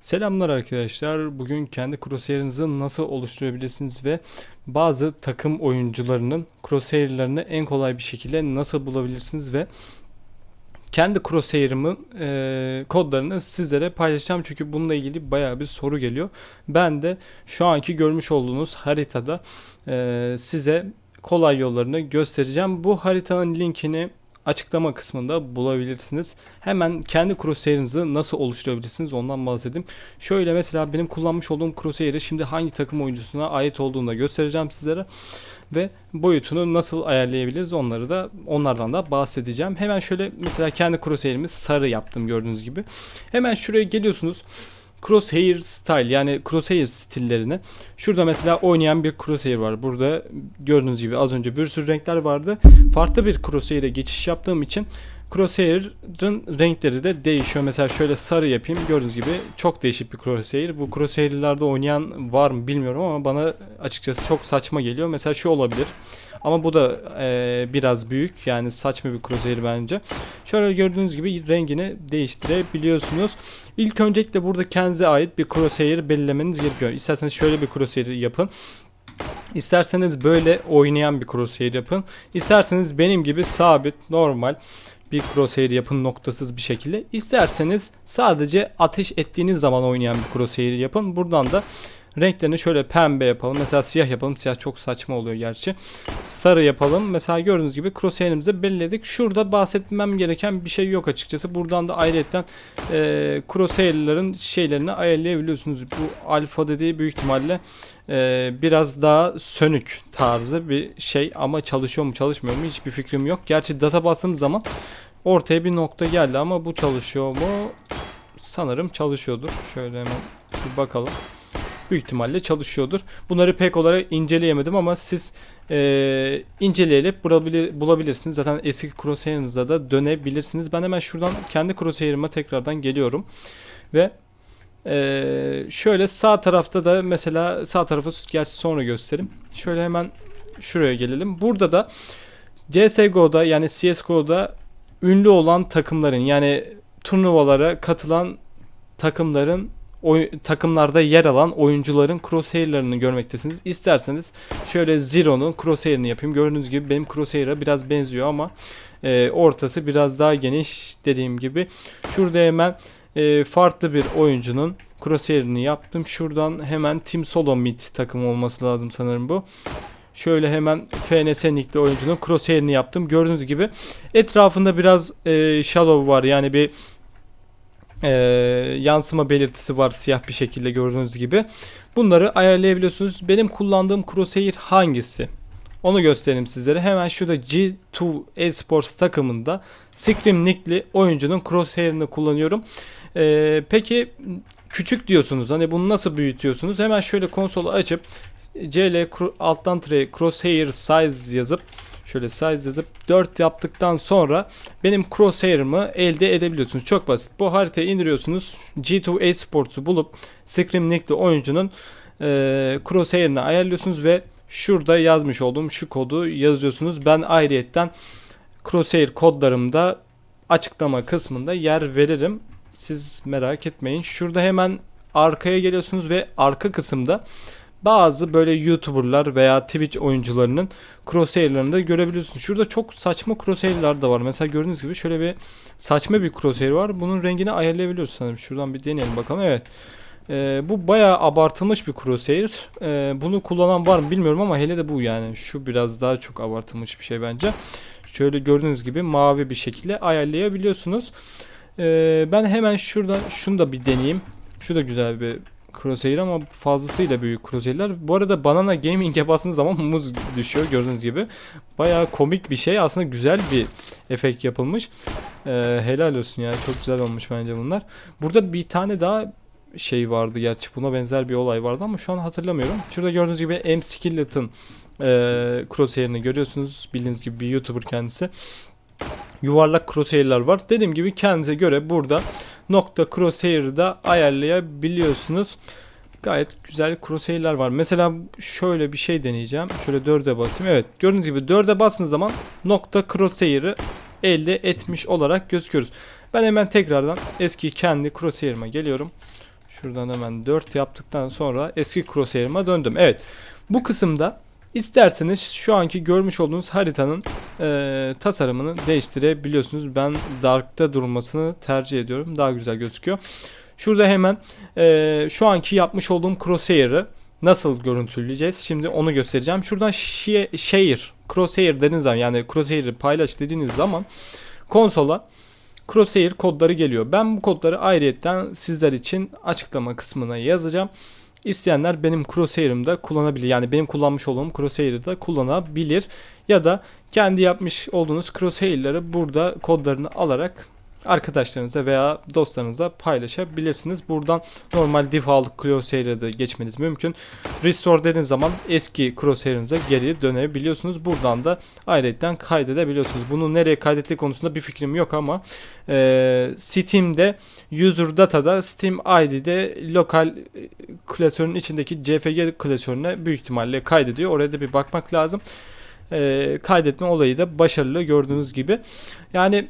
Selamlar arkadaşlar. Bugün kendi crosshair'ınızı nasıl oluşturabilirsiniz ve bazı takım oyuncularının crosshair'larını en kolay bir şekilde nasıl bulabilirsiniz ve kendi crosshair'ımın e, kodlarını sizlere paylaşacağım çünkü bununla ilgili bayağı bir soru geliyor. Ben de şu anki görmüş olduğunuz haritada e, size kolay yollarını göstereceğim. Bu haritanın linkini açıklama kısmında bulabilirsiniz. Hemen kendi crosshair'ınızı nasıl oluşturabilirsiniz ondan bahsedeyim. Şöyle mesela benim kullanmış olduğum crosshair'ı şimdi hangi takım oyuncusuna ait olduğunu da göstereceğim sizlere. Ve boyutunu nasıl ayarlayabiliriz onları da onlardan da bahsedeceğim. Hemen şöyle mesela kendi crosshair'imiz sarı yaptım gördüğünüz gibi. Hemen şuraya geliyorsunuz crosshair style yani crosshair stillerini. Şurada mesela oynayan bir crosshair var. Burada gördüğünüz gibi az önce bir sürü renkler vardı. Farklı bir crosshair'e geçiş yaptığım için crosshair'ın renkleri de değişiyor. Mesela şöyle sarı yapayım. Gördüğünüz gibi çok değişik bir crosshair. Bu crosshair'lerde oynayan var mı bilmiyorum ama bana açıkçası çok saçma geliyor. Mesela şu olabilir. Ama bu da e, biraz büyük. Yani saçma bir crosshair bence. Şöyle gördüğünüz gibi rengini değiştirebiliyorsunuz. İlk öncelikle burada kendinize ait bir crosshair belirlemeniz gerekiyor. İsterseniz şöyle bir crosshair yapın. İsterseniz böyle oynayan bir crosshair yapın. İsterseniz benim gibi sabit, normal bir crosshair yapın noktasız bir şekilde. İsterseniz sadece ateş ettiğiniz zaman oynayan bir crosshair yapın. Buradan da renklerini şöyle pembe yapalım. Mesela siyah yapalım. Siyah çok saçma oluyor gerçi. Sarı yapalım. Mesela gördüğünüz gibi crosshair'imizi belirledik. Şurada bahsetmem gereken bir şey yok açıkçası. Buradan da ayrıca e, crosshair'ların şeylerini ayarlayabiliyorsunuz. Bu alfa dediği büyük ihtimalle e, biraz daha sönük tarzı bir şey ama çalışıyor mu çalışmıyor mu hiçbir fikrim yok. Gerçi data bastığım zaman ortaya bir nokta geldi ama bu çalışıyor mu? Sanırım çalışıyordur. Şöyle hemen bir bakalım büyük ihtimalle çalışıyordur. Bunları pek olarak inceleyemedim ama siz e, inceleyerek bulabilir, bulabilirsiniz. Zaten eski crosshair'ınıza da dönebilirsiniz. Ben hemen şuradan kendi crosshair'ıma tekrardan geliyorum. Ve e, şöyle sağ tarafta da mesela sağ tarafı gerçi sonra göstereyim. Şöyle hemen şuraya gelelim. Burada da CSGO'da yani CSGO'da ünlü olan takımların yani turnuvalara katılan takımların oy, takımlarda yer alan oyuncuların crosshair'larını görmektesiniz. İsterseniz şöyle Zero'nun crosshair'ını yapayım. Gördüğünüz gibi benim crosshair'a biraz benziyor ama e, ortası biraz daha geniş dediğim gibi. Şurada hemen e, farklı bir oyuncunun crosshair'ını yaptım. Şuradan hemen Team Solo Mid takım olması lazım sanırım bu. Şöyle hemen FNS nickli oyuncunun crosshair'ini yaptım. Gördüğünüz gibi etrafında biraz e, shadow var. Yani bir e, yansıma belirtisi var siyah bir şekilde gördüğünüz gibi. Bunları ayarlayabiliyorsunuz. Benim kullandığım crosshair hangisi? Onu göstereyim sizlere. Hemen şurada G2 Esports takımında Scream Nick'li oyuncunun crosshair'ını kullanıyorum. Ee, peki küçük diyorsunuz. Hani bunu nasıl büyütüyorsunuz? Hemen şöyle konsolu açıp CL alttan tire crosshair size yazıp şöyle size yazıp 4 yaptıktan sonra benim crosshair'ımı elde edebiliyorsunuz. Çok basit. Bu haritayı indiriyorsunuz. G2 Esports'u bulup Scream Nick'li oyuncunun e, crosshair'ını ayarlıyorsunuz ve şurada yazmış olduğum şu kodu yazıyorsunuz. Ben ayrıyetten crosshair kodlarımda açıklama kısmında yer veririm. Siz merak etmeyin. Şurada hemen arkaya geliyorsunuz ve arka kısımda bazı böyle YouTuber'lar veya Twitch oyuncularının crosshair'larını da görebiliyorsunuz. Şurada çok saçma crosshair'lar da var. Mesela gördüğünüz gibi şöyle bir saçma bir crosshair var. Bunun rengini ayarlayabiliyoruz sanırım. Şuradan bir deneyelim bakalım. Evet. Ee, bu bayağı abartılmış bir crosshair. Ee, bunu kullanan var mı bilmiyorum ama hele de bu yani. Şu biraz daha çok abartılmış bir şey bence. Şöyle gördüğünüz gibi mavi bir şekilde ayarlayabiliyorsunuz. Ee, ben hemen şuradan şunu da bir deneyeyim. Şu da güzel bir crosshair ama fazlasıyla büyük crosshair'ler. Bu arada Banana Gaming'e bastığınız zaman muz düşüyor gördüğünüz gibi. Bayağı komik bir şey. Aslında güzel bir efekt yapılmış. Ee, helal olsun yani çok güzel olmuş bence bunlar. Burada bir tane daha şey vardı gerçi buna benzer bir olay vardı ama şu an hatırlamıyorum. Şurada gördüğünüz gibi M Skillet'ın e, crosshair'ını görüyorsunuz. Bildiğiniz gibi bir YouTuber kendisi. Yuvarlak crosshair'lar var. Dediğim gibi kendinize göre burada nokta crosshair'ı da ayarlayabiliyorsunuz. gayet güzel crosshair'ler var. Mesela şöyle bir şey deneyeceğim. Şöyle 4'e basayım. Evet gördüğünüz gibi 4'e bastığınız zaman nokta crosshair'ı elde etmiş olarak gözüküyoruz. Ben hemen tekrardan eski kendi crosshair'ıma geliyorum. Şuradan hemen 4 yaptıktan sonra eski crosshair'ıma döndüm. Evet bu kısımda isterseniz şu anki görmüş olduğunuz haritanın e, tasarımını değiştirebiliyorsunuz. Ben dark'ta durmasını tercih ediyorum. Daha güzel gözüküyor. Şurada hemen e, şu anki yapmış olduğum crosshair'ı nasıl görüntüleyeceğiz? Şimdi onu göstereceğim. Şuradan share, crosshair dediğiniz zaman yani crosshair'ı paylaş dediğiniz zaman konsola crosshair kodları geliyor. Ben bu kodları ayrıyetten sizler için açıklama kısmına yazacağım. İsteyenler benim crosshair'ımda kullanabilir. Yani benim kullanmış olduğum crosshair'ı da kullanabilir. Ya da kendi yapmış olduğunuz crosshair'ları burada kodlarını alarak arkadaşlarınıza veya dostlarınıza paylaşabilirsiniz. Buradan normal default crosshair'e de geçmeniz mümkün. Restore dediğiniz zaman eski crosshair'ınıza geri dönebiliyorsunuz. Buradan da ayrıca kaydedebiliyorsunuz. Bunu nereye kaydettiği konusunda bir fikrim yok ama e, Steam'de user data'da Steam ID'de lokal klasörün içindeki CFG klasörüne büyük ihtimalle kaydediyor. Oraya da bir bakmak lazım. E, kaydetme olayı da başarılı gördüğünüz gibi. Yani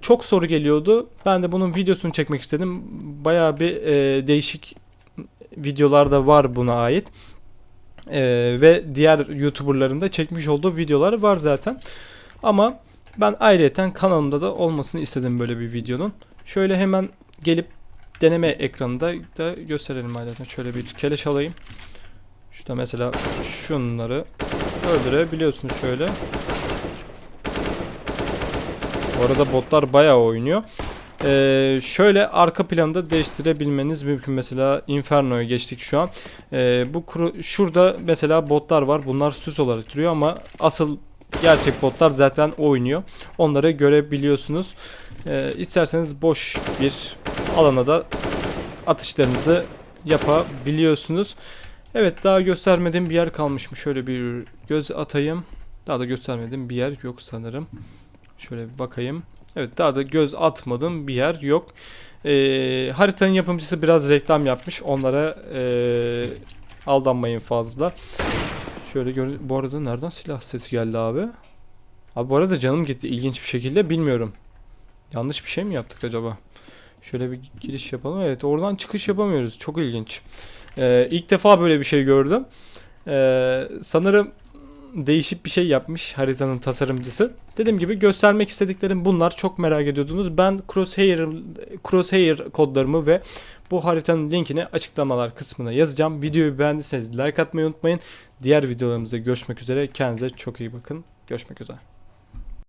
çok soru geliyordu. Ben de bunun videosunu çekmek istedim. Bayağı bir e, değişik videolar da var buna ait. E, ve diğer YouTuber'ların da çekmiş olduğu videoları var zaten. Ama ben ayrıyeten kanalımda da olmasını istedim böyle bir videonun. Şöyle hemen gelip deneme ekranında da gösterelim ayrıca. Şöyle bir keleş alayım. Şurada mesela şunları öldürebiliyorsunuz şöyle. Arada botlar bayağı oynuyor. Ee, şöyle arka planda değiştirebilmeniz mümkün. Mesela Inferno'ya geçtik şu an. Ee, bu şurada mesela botlar var. Bunlar süs olarak duruyor ama asıl gerçek botlar zaten oynuyor. Onları görebiliyorsunuz. Ee, isterseniz boş bir alana da atışlarınızı yapabiliyorsunuz. Evet daha göstermediğim bir yer kalmış mı? Şöyle bir göz atayım. Daha da göstermediğim bir yer yok sanırım. Şöyle bir bakayım. Evet daha da göz atmadığım bir yer yok. Ee, haritanın yapımcısı biraz reklam yapmış. Onlara ee, aldanmayın fazla. Şöyle gör Bu arada nereden silah sesi geldi abi? Abi bu arada canım gitti ilginç bir şekilde bilmiyorum. Yanlış bir şey mi yaptık acaba? Şöyle bir giriş yapalım. Evet oradan çıkış yapamıyoruz. Çok ilginç. Ee, ilk defa böyle bir şey gördüm. Ee, sanırım değişik bir şey yapmış haritanın tasarımcısı. Dediğim gibi göstermek istediklerim bunlar. Çok merak ediyordunuz. Ben Crosshair, Crosshair kodlarımı ve bu haritanın linkini açıklamalar kısmına yazacağım. Videoyu beğendiyseniz like atmayı unutmayın. Diğer videolarımızda görüşmek üzere. Kendinize çok iyi bakın. Görüşmek üzere.